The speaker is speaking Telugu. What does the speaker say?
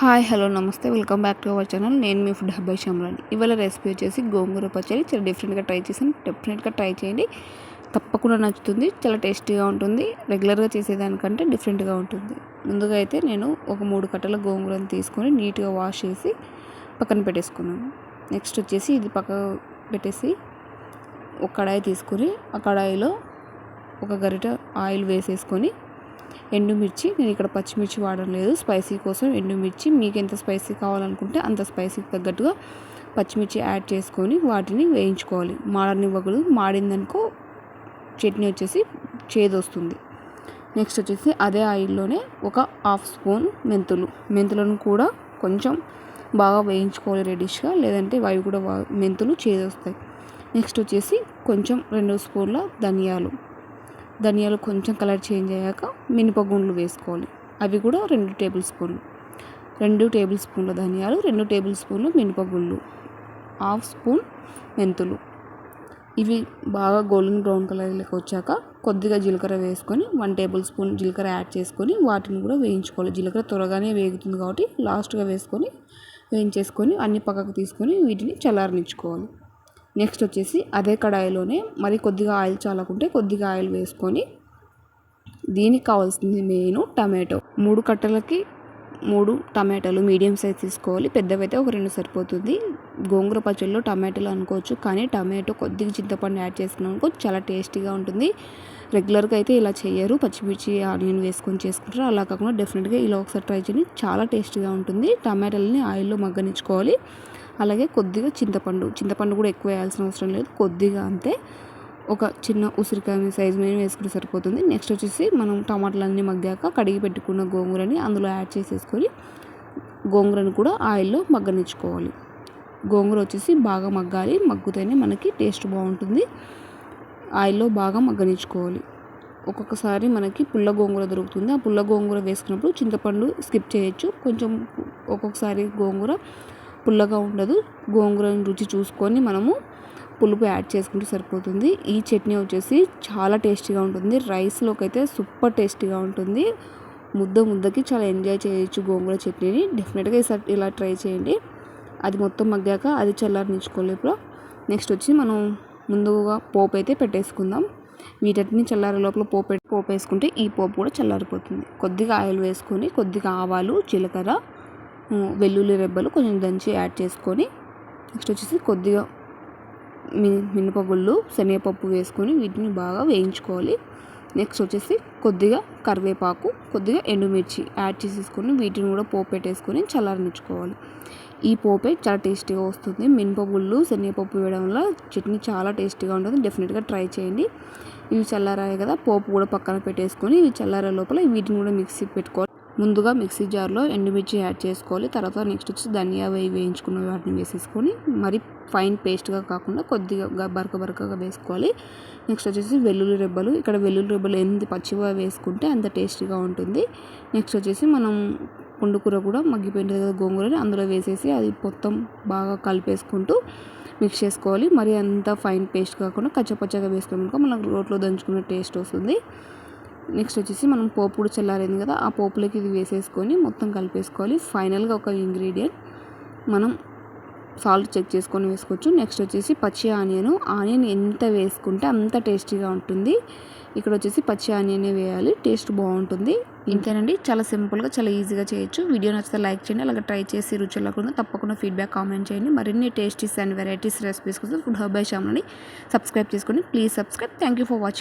హాయ్ హలో నమస్తే. Welcome back to our channel. నేను మీ ఫుడ్ హబ్బై షమ్రాని ఇవాళ రెసిపీ వచ్చేసి గోంగూర పచ్చడి. చాలా డిఫరెంట్గా ట్రై చేసాను డెఫినెట్గా ట్రై చేయండి. తప్పకుండా నచ్చుతుంది. చాలా టేస్టీగా ఉంటుంది. రెగ్యులర్గా చేసేదానికంటే డిఫరెంట్గా ఉంటుంది. ముందుగా అయితే నేను ఒక మూడు కట్టల గోంగూరను తీసుకొని నీట్గా వాష్ చేసి పక్కన పెట్టేసుకున్నాను. నెక్స్ట్ వచ్చేసి ఇది పక్క పెట్టేసి ఒక కడాయి తీసుకొని ఆ కడాయిలో ఒక గరిట ఆయిల్ వేసేసుకొని ఎండుమిర్చి నేను ఇక్కడ పచ్చిమిర్చి వాడడం లేదు స్పైసీ కోసం ఎండుమిర్చి మీకు ఎంత స్పైసీ కావాలనుకుంటే అంత స్పైసీకి తగ్గట్టుగా పచ్చిమిర్చి యాడ్ చేసుకొని వాటిని వేయించుకోవాలి. మాడనివ్వకూడదు. మాడిందనుకో చట్నీ వచ్చేసి చేదొస్తుంది. నెక్స్ట్ వచ్చేసి అదే ఆయిల్లోనే ఒక హాఫ్ స్పూన్ మెంతులు. మెంతులను కూడా కొంచెం బాగా వేయించుకోవాలి రెడిష్గా. లేదంటే అవి కూడా మెంతులు చేదొస్తాయి. నెక్స్ట్ వచ్చేసి కొంచెం రెండు స్పూన్ల ధనియాలు. ధనియాలు కొంచెం కలర్ చేంజ్ అయ్యాక మినపగుండ్లు వేసుకోవాలి. అవి కూడా రెండు టేబుల్ స్పూన్లు. రెండు టేబుల్ స్పూన్ల ధనియాలు రెండు టేబుల్ స్పూన్లు మినపగుళ్ళు హాఫ్ స్పూన్ మెంతులు. ఇవి బాగా గోల్డెన్ బ్రౌన్ కలర్లోకి వచ్చాక కొద్దిగా జీలకర్ర వేసుకొని వన్ టేబుల్ స్పూన్ జీలకర్ర యాడ్ చేసుకొని వాటిని కూడా వేయించుకోవాలి. జీలకర్ర త్వరగానే వేగుతుంది కాబట్టి లాస్ట్గా వేసుకొని వేయించేసుకొని అన్ని పక్కకు తీసుకొని వీటిని చల్లారనిచ్చుకోవాలి. నెక్స్ట్ వచ్చేసి అదే కడాయిలోనే మరి కొద్దిగా ఆయిల్ చాలకుంటే కొద్దిగా ఆయిల్ వేసుకొని దీనికి కావాల్సింది మెయిన్ టమాటో. మూడు కట్టలకి మూడు టమాటాలు మీడియం సైజ్ తీసుకోవాలి. పెద్దవైతే ఒక రెండు సరిపోతుంది. గోంగూర పచ్చడిలో టమాటాలు అనుకోవచ్చు కానీ టమాటో కొద్దిగా చింతపండు యాడ్ చేసుకున్నాం అనుకో చాలా టేస్టీగా ఉంటుంది. రెగ్యులర్గా అయితే ఇలా చేయరు. పచ్చిమిర్చి ఆనియన్ వేసుకొని చేసుకుంటారు. అలా కాకుండా డెఫినెట్గా ఇలా ఒకసారి ట్రై చేయండి. చాలా టేస్టీగా ఉంటుంది. టమాటాలని ఆయిల్లో మగ్గనించుకోవాలి అలాగే కొద్దిగా చింతపండు చింతపండు కూడా ఎక్కువ వేయాల్సిన అవసరం లేదు. కొద్దిగా అంతే. ఒక చిన్న ఉసిరికాయ సైజ్ మీద వేసుకుంటే సరిపోతుంది. నెక్స్ట్ వచ్చేసి మనం టమాటాలన్నీ మగ్గాక కడిగి పెట్టుకున్న గోంగూరని అందులో యాడ్ చేసేసుకొని గోంగూరను కూడా ఆయిల్లో మగ్గనిచ్చుకోవాలి. గోంగూర వచ్చేసి బాగా మగ్గాలి. మగ్గుతేనే మనకి టేస్ట్ బాగుంటుంది. ఆయిల్లో బాగా మగ్గనిచ్చుకోవాలి. ఒక్కొక్కసారి మనకి పుల్ల గోంగూర దొరుకుతుంది. ఆ పుల్ల గోంగూర వేసుకున్నప్పుడు చింతపండు స్కిప్ చేయొచ్చు. కొంచెం ఒక్కొక్కసారి గోంగూర పుల్లగా ఉండదు. గోంగూరని రుచి చూసుకొని మనము పులుపు యాడ్ చేసుకుంటే సరిపోతుంది. ఈ చట్నీ వచ్చేసి చాలా టేస్టీగా ఉంటుంది. రైస్లోకి అయితే సూపర్ టేస్టీగా ఉంటుంది. ముద్ద ముద్దకి చాలా ఎంజాయ్ చేయొచ్చు గోంగూర చట్నీని. డెఫినెట్గా ఈసారి ఇలా ట్రై చేయండి. అది మొత్తం మగ్గాక అది చల్లారనిచ్చుకోవాలి నెక్స్ట్ వచ్చి మనం ముందుగా పోపు అయితే పెట్టేసుకుందాం. వీటన్నిటిని చల్లారే లోపల పోపు పోపు వేసుకుంటే ఈ పోపు కూడా చల్లారిపోతుంది. కొద్దిగా ఆయిల్ వేసుకొని కొద్దిగా ఆవాలు జీలకర్ర వెల్లుల్లి రెబ్బలు కొంచెం దంచి యాడ్ చేసుకొని నెక్స్ట్ వచ్చేసి కొద్దిగా మినపగుళ్ళు శనగపప్పు వేసుకొని వీటిని బాగా వేయించుకోవాలి. నెక్స్ట్ వచ్చేసి కొద్దిగా కరివేపాకు కొద్దిగా ఎండుమిర్చి యాడ్ చేసేసుకొని వీటిని కూడా పోపు పెట్టేసుకొని చల్లారనిచ్చుకోవాలి. ఈ పోపే చాలా టేస్టీగా వస్తుంది. మినపగుళ్ళు శనగపప్పు వేయడం వల్ల చట్నీ చాలా టేస్టీగా ఉంటుంది. డెఫినెట్గా ట్రై చేయండి. ఇవి చల్లారాయి కదా పోపు కూడా పక్కన పెట్టేసుకొని ఇవి చల్లారే లోపల వీటిని కూడా మిక్సీ పెట్టుకోవాలి. ముందుగా మిక్సీ జార్లో ఎండుమిర్చి యాడ్ చేసుకోవాలి. తర్వాత నెక్స్ట్ వచ్చి ధనియా వేయి వేయించుకున్న వాటిని వేసేసుకొని మరి ఫైన్ పేస్ట్గా కాకుండా కొద్దిగా బరక బరకగా వేసుకోవాలి. నెక్స్ట్ వచ్చేసి వెల్లుల్లి రెబ్బలు. ఇక్కడ వెల్లుల్లి రెబ్బలు ఎంత పచ్చిగా వేసుకుంటే అంత టేస్టీగా ఉంటుంది. నెక్స్ట్ వచ్చేసి మనం పుండుకూర కూడా మగ్గిపోయింది కదా గోంగూరని అందులో వేసేసి అది మొత్తం బాగా కలిపేసుకుంటూ మిక్స్ చేసుకోవాలి. మరి అంత ఫైన్ పేస్ట్ కాకుండా కచ్చపచ్చగా వేసుకున్నాక మనకు రోట్లో దంచుకునే టేస్ట్ వస్తుంది. నెక్స్ట్ వచ్చేసి మనం పోపు కూడా చల్లారింది కదా ఆ పోపులోకి ఇది వేసేసుకొని మొత్తం కలిపేసుకోవాలి. ఫైనల్గా ఒక ఇంగ్రీడియంట్ మనం సాల్ట్ చెక్ చేసుకొని వేసుకోవచ్చు. నెక్స్ట్ వచ్చేసి పచ్చి ఆనియన్. ఆనియన్ ఎంత వేసుకుంటే అంత టేస్టీగా ఉంటుంది. ఇక్కడ వచ్చేసి పచ్చి ఆనియనే వేయాలి. టేస్ట్ బాగుంటుంది. ఇంతేనండి. చాలా సింపుల్గా చాలా ఈజీగా చేయొచ్చు. వీడియో నచ్చితే లైక్ చేయండి అలాగే ట్రై చేసి రుచి లేకుండా తప్పకుండా ఫీడ్బ్యాక్ కామెంట్ చేయండి. మరిన్ని టేస్టీస్ అండ్ వెరైటీస్ రెసిపీస్ కోసం ఫుడ్ హబ్ బై సబ్స్క్రైబ్ చేసుకోండి please subscribe thank you for watching